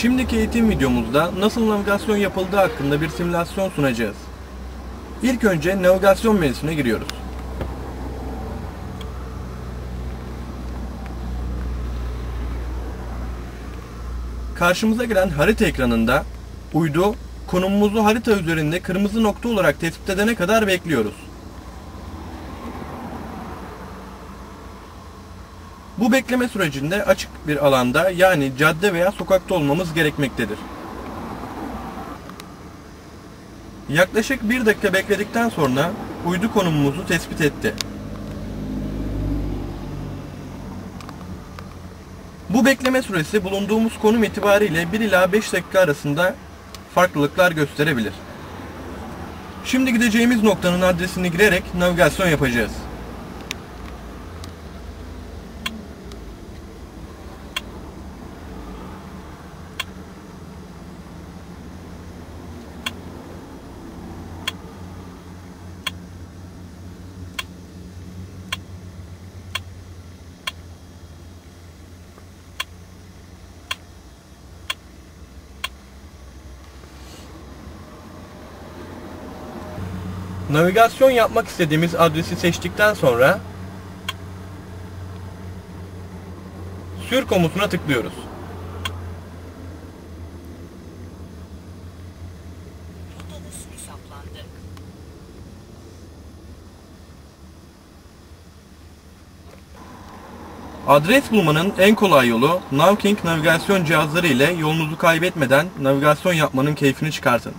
Şimdiki eğitim videomuzda nasıl navigasyon yapıldığı hakkında bir simülasyon sunacağız. İlk önce navigasyon menüsüne giriyoruz. Karşımıza gelen harita ekranında uydu konumumuzu harita üzerinde kırmızı nokta olarak tespit edene kadar bekliyoruz. Bu bekleme sürecinde açık bir alanda yani cadde veya sokakta olmamız gerekmektedir. Yaklaşık bir dakika bekledikten sonra uydu konumumuzu tespit etti. Bu bekleme süresi bulunduğumuz konum itibariyle 1 ila 5 dakika arasında farklılıklar gösterebilir. Şimdi gideceğimiz noktanın adresini girerek navigasyon yapacağız. Navigasyon yapmak istediğimiz adresi seçtikten sonra Sür komutuna tıklıyoruz. Adres bulmanın en kolay yolu Navking navigasyon cihazları ile yolunuzu kaybetmeden navigasyon yapmanın keyfini çıkartın.